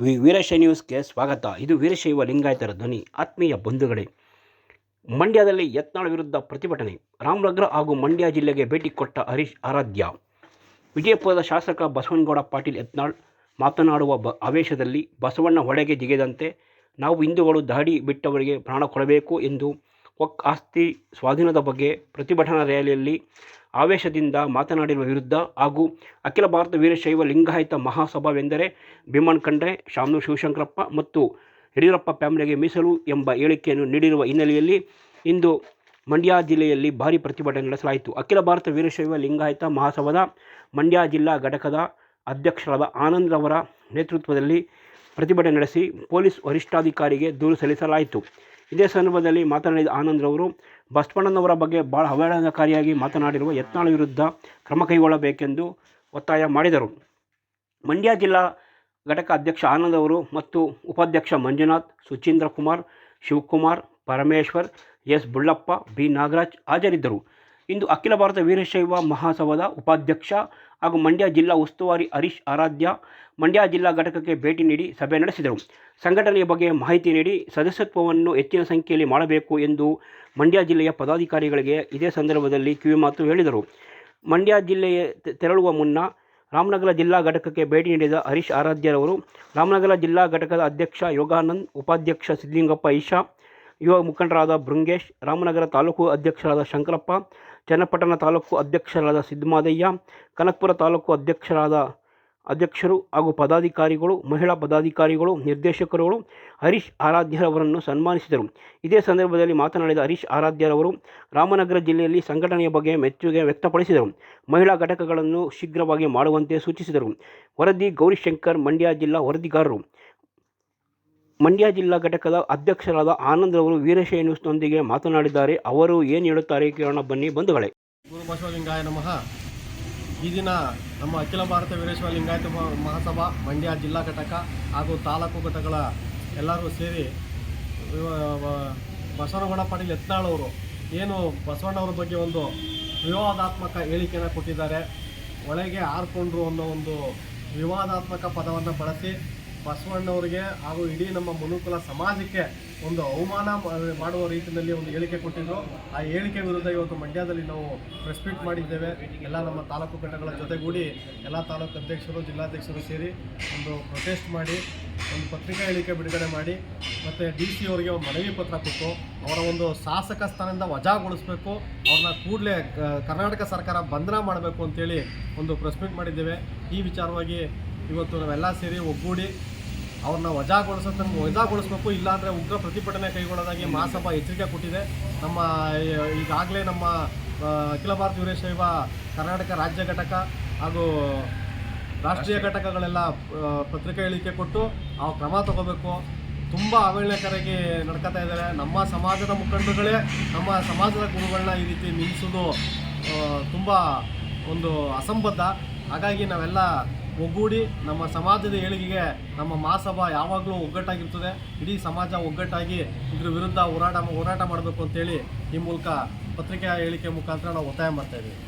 V Veerashaiva ನ್ಯೂಸ್ಗೆ ಸ್ವಾಗತ. ಇದು ವೀರಶೈವ ಲಿಂಗಾಯತರ ಧ್ವನಿ, ಆತ್ಮೀಯ ಬಂಧುಗಳೇ. ಮಂಡ್ಯದಲ್ಲಿ ಯತ್ನಾಳ್ ವಿರುದ್ಧ ಪ್ರತಿಭಟನೆ. ರಾಮನಗರ ಹಾಗೂ ಮಂಡ್ಯ ಜಿಲ್ಲೆಗೆ ಭೇಟಿ ಕೊಟ್ಟ ಹರೀಶ್ ಆರಾಧ್ಯ. ವಿಜಯಪುರದ ಶಾಸಕ ಬಸವನಗೌಡ ಪಾಟೀಲ್ ಯತ್ನಾಳ್ ಮಾತನಾಡುವ ಬ ಆವೇಶದಲ್ಲಿ ಬಸವಣ್ಣ ಹೊಳೆಗೆ ಜಿಗಿದಂತೆ ನಾವು ಹಿಂದೂಗಳು ದಾಡಿ ಬಿಟ್ಟವರಿಗೆ ಪ್ರಾಣ ಕೊಡಬೇಕು ಎಂದು ವಕ್ ಆಸ್ತಿ ಸ್ವಾಧೀನದ ಬಗ್ಗೆ ಪ್ರತಿಭಟನಾ ರ್ಯಾಲಿಯಲ್ಲಿ ಆವೇಶದಿಂದ ಮಾತನಾಡಿರುವ ವಿರುದ್ಧ ಹಾಗೂ ಅಖಿಲ ಭಾರತ ವೀರಶೈವ ಲಿಂಗಾಯತ ಮಹಾಸಭಾವೆಂದರೆ ಭೀಮನ್ ಖಂಡ್ರೆ, ಶಾಮನೂರು ಶಿವಶಂಕರಪ್ಪ ಮತ್ತು ಯಡಿಯೂರಪ್ಪ ಫ್ಯಾಮಿಲಿಗೆ ಮೀಸಲು ಎಂಬ ಹೇಳಿಕೆಯನ್ನು ನೀಡಿರುವ ಹಿನ್ನೆಲೆಯಲ್ಲಿ ಇಂದು ಮಂಡ್ಯ ಜಿಲ್ಲೆಯಲ್ಲಿ ಭಾರಿ ಪ್ರತಿಭಟನೆ ನಡೆಸಲಾಯಿತು. ಅಖಿಲ ಭಾರತ ವೀರಶೈವ ಲಿಂಗಾಯತ ಮಹಾಸಭಾದ ಮಂಡ್ಯ ಜಿಲ್ಲಾ ಘಟಕದ ಅಧ್ಯಕ್ಷರಾದ ಆನಂದ್ ಅವರ ನೇತೃತ್ವದಲ್ಲಿ ಪ್ರತಿಭಟನೆ ನಡೆಸಿ ಪೊಲೀಸ್ ವರಿಷ್ಠಾಧಿಕಾರಿಗೆ ದೂರು ಸಲ್ಲಿಸಲಾಯಿತು. ಇದೇ ಸಂದರ್ಭದಲ್ಲಿ ಮಾತನಾಡಿದ ಆನಂದ್ರವರು ಬಸವಣ್ಣನವರ ಬಗ್ಗೆ ಭಾಳ ಅವಹೇಳನಕಾರಿಯಾಗಿ ಮಾತನಾಡಿರುವ ಯತ್ನಾಳ ವಿರುದ್ಧ ಕ್ರಮ ಕೈಗೊಳ್ಳಬೇಕೆಂದು ಒತ್ತಾಯ ಮಾಡಿದರು. ಮಂಡ್ಯ ಜಿಲ್ಲಾ ಘಟಕ ಅಧ್ಯಕ್ಷ ಆನಂದ್ ಅವರು ಮತ್ತು ಉಪಾಧ್ಯಕ್ಷ ಮಂಜುನಾಥ್, ಸುಚೀಂದ್ರ ಕುಮಾರ್, ಶಿವಕುಮಾರ್, ಪರಮೇಶ್ವರ್, ಎಸ್ ಬುಳ್ಳಪ್ಪ, ಬಿ ನಾಗರಾಜ್ ಹಾಜರಿದ್ದರು. ಇಂದು ಅಖಿಲ ಭಾರತ ವೀರಶೈವ ಮಹಾಸಭಾದ ಉಪಾಧ್ಯಕ್ಷ ಹಾಗೂ ಮಂಡ್ಯ ಜಿಲ್ಲಾ ಉಸ್ತುವಾರಿ ಹರೀಶ್ ಆರಾಧ್ಯ ಮಂಡ್ಯ ಜಿಲ್ಲಾ ಘಟಕಕ್ಕೆ ಭೇಟಿ ನೀಡಿ ಸಭೆ ನಡೆಸಿದರು. ಸಂಘಟನೆಯ ಬಗ್ಗೆ ಮಾಹಿತಿ ನೀಡಿ ಸದಸ್ಯತ್ವವನ್ನು ಹೆಚ್ಚಿನ ಸಂಖ್ಯೆಯಲ್ಲಿ ಮಾಡಬೇಕು ಎಂದು ಮಂಡ್ಯ ಜಿಲ್ಲೆಯ ಪದಾಧಿಕಾರಿಗಳಿಗೆ ಇದೇ ಸಂದರ್ಭದಲ್ಲಿ ಕಿವಿಮಾತು ಹೇಳಿದರು. ಮಂಡ್ಯ ಜಿಲ್ಲೆಯ ತೆರಳುವ ಮುನ್ನ ರಾಮನಗರ ಜಿಲ್ಲಾ ಘಟಕಕ್ಕೆ ಭೇಟಿ ನೀಡಿದ ಹರೀಶ್ ಆರಾಧ್ಯರವರು, ರಾಮನಗರ ಜಿಲ್ಲಾ ಘಟಕದ ಅಧ್ಯಕ್ಷ ಯೋಗಾನಂದ್, ಉಪಾಧ್ಯಕ್ಷ ಸಿದ್ಧಲಿಂಗಪ್ಪ ಈಶಾ ಯುವ ಮುಖಂಡರಾದ ಬೃಂಗೇಶ್, ರಾಮನಗರ ತಾಲೂಕು ಅಧ್ಯಕ್ಷರಾದ ಶಂಕರಪ್ಪ, ಚನ್ನಪಟ್ಟಣ ತಾಲೂಕು ಅಧ್ಯಕ್ಷರಾದ ಸಿದ್ದಮಾದಯ್ಯ ಕನಕಪುರ ತಾಲೂಕು ಅಧ್ಯಕ್ಷರಾದ ಅಧ್ಯಕ್ಷರು ಹಾಗೂ ಪದಾಧಿಕಾರಿಗಳು, ಮಹಿಳಾ ಪದಾಧಿಕಾರಿಗಳು, ನಿರ್ದೇಶಕರುಗಳು ಹರೀಶ್ ಆರಾಧ್ಯರವರನ್ನು ಸನ್ಮಾನಿಸಿದರು. ಇದೇ ಸಂದರ್ಭದಲ್ಲಿ ಮಾತನಾಡಿದ ಹರೀಶ್ ಆರಾಧ್ಯರವರು ರಾಮನಗರ ಜಿಲ್ಲೆಯಲ್ಲಿ ಸಂಘಟನೆಯ ಬಗ್ಗೆ ಮೆಚ್ಚುಗೆ ವ್ಯಕ್ತಪಡಿಸಿದರು. ಮಹಿಳಾ ಘಟಕಗಳನ್ನು ಶೀಘ್ರವಾಗಿ ಮಾಡುವಂತೆ ಸೂಚಿಸಿದರು. ವರದಿ ಗೌರಿಶಂಕರ್ ಮಂಡ್ಯ ಜಿಲ್ಲಾ ವರದಿಗಾರರು. ಮಂಡ್ಯ ಜಿಲ್ಲಾ ಘಟಕದ ಅಧ್ಯಕ್ಷರಾದ ಆನಂದ್ ಅವರು ವೀರಶೈವ ನ್ಯೂಸ್ನೊಂದಿಗೆ ಮಾತನಾಡಿದ್ದಾರೆ. ಅವರು ಏನು ಹೇಳುತ್ತಾರೆ ಕೇಳೋಣ ಬನ್ನಿ. ಬಂಧುಗಳೇ. ಗುರು ಬಸವಲಿಂಗಾಯ ನಮಃ. ಈ ದಿನ ನಮ್ಮ ಅಖಿಲ ಭಾರತ ವೀರೇಶ್ವರ ಲಿಂಗಾಯತ ಮಹಾಸಭಾ, ಮಂಡ್ಯ ಜಿಲ್ಲಾ ಘಟಕ ಹಾಗೂ ತಾಲೂಕು ಘಟಕಗಳ ಎಲ್ಲರೂ ಸೇರಿ ಬಸವನಗೌಡ ಪಾಟೀಲ್ ಯತ್ನಾಳವರು ಏನು ಬಸವಣ್ಣವ್ರ ಬಗ್ಗೆ ಒಂದು ವಿವಾದಾತ್ಮಕ ಹೇಳಿಕೆಯನ್ನು ಕೊಟ್ಟಿದ್ದಾರೆ. ಒಳಗೆ ಆರ್ಕೊಂಡ್ರು ಅನ್ನೋ ಒಂದು ವಿವಾದಾತ್ಮಕ ಪದವನ್ನು ಬಳಸಿ ಬಸವಣ್ಣವರಿಗೆ ಹಾಗೂ ಇಡೀ ನಮ್ಮ ಮನುಕುಲ ಸಮಾಜಕ್ಕೆ ಒಂದು ಅವಮಾನ ಮಾಡುವ ರೀತಿಯಲ್ಲಿ ಒಂದು ಹೇಳಿಕೆ ಕೊಟ್ಟಿದ್ರು. ಆ ಹೇಳಿಕೆ ವಿರುದ್ಧ ಇವತ್ತು ಮಂಡ್ಯದಲ್ಲಿ ನಾವು ಪ್ರೆಸ್ ಮಾಡಿದ್ದೇವೆ. ಎಲ್ಲ ನಮ್ಮ ತಾಲೂಕು ಘಟಕಗಳ ಜೊತೆಗೂಡಿ ಎಲ್ಲ ತಾಲೂಕು ಅಧ್ಯಕ್ಷರು, ಜಿಲ್ಲಾಧ್ಯಕ್ಷರು ಸೇರಿ ಒಂದು ಪ್ರೊಟೆಸ್ಟ್ ಮಾಡಿ, ಒಂದು ಪತ್ರಿಕಾ ಹೇಳಿಕೆ ಬಿಡುಗಡೆ ಮಾಡಿ, ಮತ್ತು ಡಿ ಸಿ ಅವರಿಗೆ ಒಂದು ಮನವಿ ಪತ್ರ ಕೊಟ್ಟು ಅವರ ಒಂದು ಶಾಸಕ ಸ್ಥಾನದಿಂದ ವಜಾಗೊಳಿಸಬೇಕು. ಅವ್ರನ್ನ ಕೂಡಲೇ ಕರ್ನಾಟಕ ಸರ್ಕಾರ ಬಂಧನ ಮಾಡಬೇಕು ಅಂತೇಳಿ ಒಂದು ಪ್ರೆಸ್ ಮಾಡಿದ್ದೇವೆ. ಈ ವಿಚಾರವಾಗಿ ಇವತ್ತು ನಾವೆಲ್ಲ ಸೇರಿ ಒಗ್ಗೂಡಿ ಅವ್ರನ್ನ ವಜಾಗೊಳಿಸೋದು ವಜಾಗೊಳಿಸ್ಬೇಕು ಇಲ್ಲಾಂದರೆ ಉಗ್ರ ಪ್ರತಿಭಟನೆ ಕೈಗೊಳ್ಳೋದಾಗಿ ಮಹಾಸಭಾ ಎಚ್ಚರಿಕೆ ಕೊಟ್ಟಿದೆ. ನಮ್ಮ ಈಗಾಗಲೇ ನಮ್ಮ ಅಖಿಲ ಭಾರತ ವೀರಶೈವ ಕರ್ನಾಟಕ ರಾಜ್ಯ ಘಟಕ ಹಾಗೂ ರಾಷ್ಟ್ರೀಯ ಘಟಕಗಳೆಲ್ಲ ಪತ್ರಿಕೆ ಹೇಳಿಕೆ ಕೊಟ್ಟು ಆ ಕ್ರಮ ತಗೋಬೇಕು. ತುಂಬ ಅವಹೇಳನಕಾರಾಗಿ ನಡ್ಕೋತಾ ಇದ್ದಾರೆ. ನಮ್ಮ ಸಮಾಜದ ಮುಖಂಡರುಗಳೇ ನಮ್ಮ ಸಮಾಜದ ಗುರುಗಳನ್ನ ಈ ರೀತಿ ನಿಲ್ಲಿಸೋದು ತುಂಬ ಒಂದು ಅಸಂಬದ್ಧ. ಹಾಗಾಗಿ ನಾವೆಲ್ಲ ಒಗ್ಗೂಡಿ ನಮ್ಮ ಸಮಾಜದ ಏಳಿಗೆಗೆ ನಮ್ಮ ಮಹಾಸಭಾ ಯಾವಾಗಲೂ ಒಗ್ಗಟ್ಟಾಗಿರ್ತದೆ. ಇಡೀ ಸಮಾಜ ಒಗ್ಗಟ್ಟಾಗಿ ಇದ್ರ ವಿರುದ್ಧ ಹೋರಾಟ ಹೋರಾಟ ಮಾಡಬೇಕು ಅಂತೇಳಿ ಈ ಮೂಲಕ ಪತ್ರಿಕಾ ಹೇಳಿಕೆ ಮುಖಾಂತರ ನಾವು ಒತ್ತಾಯ ಮಾಡ್ತಾ ಇದ್ದೀವಿ.